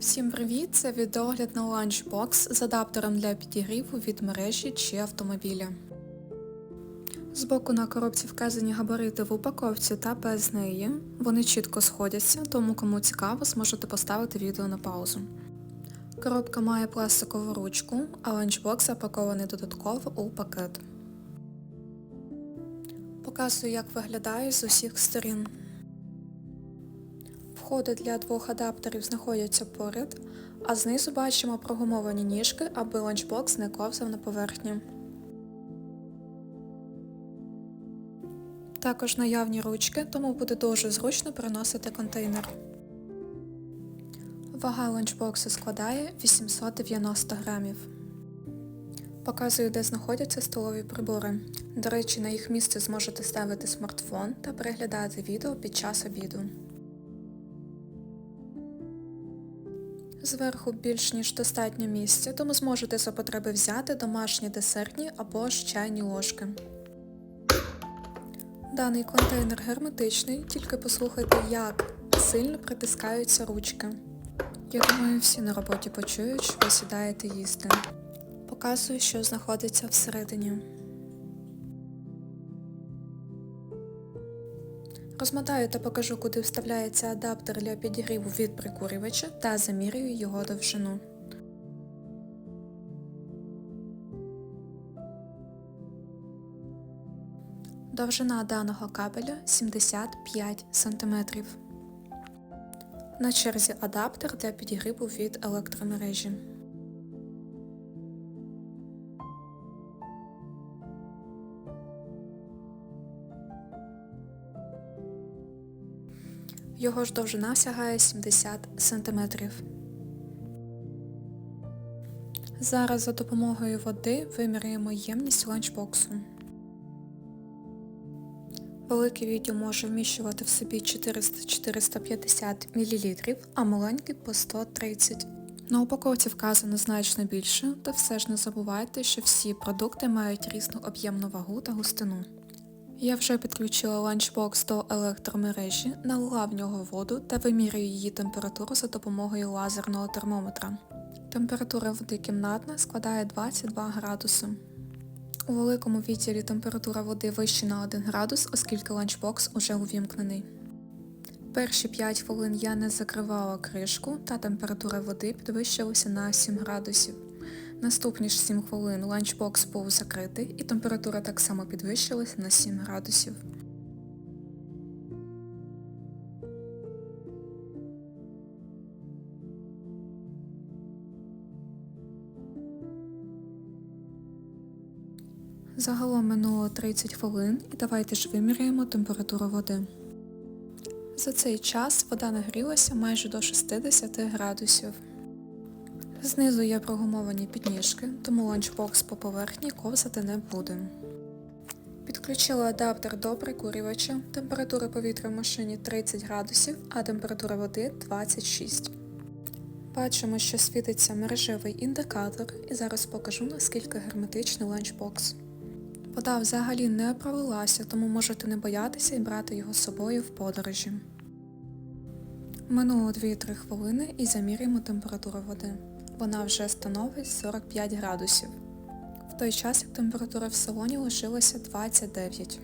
Всім привіт! Це відогляд на ланчбокс з адаптером для підігріву від мережі чи автомобіля. Збоку на коробці вказані габарити в упаковці та без неї. Вони чітко сходяться, тому кому цікаво, зможете поставити відео на паузу. Коробка має пластикову ручку, а ланчбокс запакований додатково у пакет. Показую, як виглядає з усіх сторін. Входи для двох адаптерів знаходяться поряд, а знизу бачимо прогумовані ніжки, аби ланчбокс не ковзав на поверхні. Також наявні ручки, тому буде дуже зручно переносити контейнер. Вага ланчбоксу складає 890 грамів. Показую, де знаходяться столові прибори. До речі, на їх місце зможете ставити смартфон та переглядати відео під час обіду. Зверху більш ніж достатньо місця, тому зможете за потреби взяти домашні десертні або ж чайні ложки. Даний контейнер герметичний, тільки послухайте, як сильно притискаються ручки. Я думаю, всі на роботі почують, що ви сідаєте їсти. Показую, що знаходиться всередині. Розмотаю та покажу, куди вставляється адаптер для підігріву від прикурювача та замірюю його довжину. Довжина даного кабеля 75 см. На черзі адаптер для підігріву від електромережі. Його ж довжина сягає 70 см. Зараз за допомогою води виміряємо ємність ланчбоксу. Великий відділ може вміщувати в собі 400-450 мл, а маленький по 130 На упаковці вказано значно більше, та все ж не забувайте, що всі продукти мають різну об'ємну вагу та густину. Я вже підключила ланчбокс до електромережі, налила в нього воду та вимірюю її температуру за допомогою лазерного термометра. Температура води кімнатна складає 22 градуси. У великому відділі температура води вища на 1 градус, оскільки ланчбокс уже увімкнений. Перші 5 хвилин я не закривала кришку та температура води підвищилася на 7 градусів. Наступні ж 7 хвилин ланчбокс був закритий і температура так само підвищилась на 7 градусів. Загалом минуло 30 хвилин і давайте ж виміряємо температуру води. За цей час вода нагрілася майже до 60 градусів. Знизу є прогумовані підніжки, тому ланчбокс по поверхні ковзати не буде. Підключила адаптер до прикурювача, температура повітря в машині 30 градусів, а температура води 26. Бачимо, що світиться мережевий індикатор і зараз покажу наскільки герметичний ланчбокс. Вода взагалі не пролилася, тому можете не боятися і брати його з собою в подорожі. Минуло 2-3 хвилини і замірюємо температуру води. Вона вже становить 45 градусів. В той час як температура в салоні лишилася 29.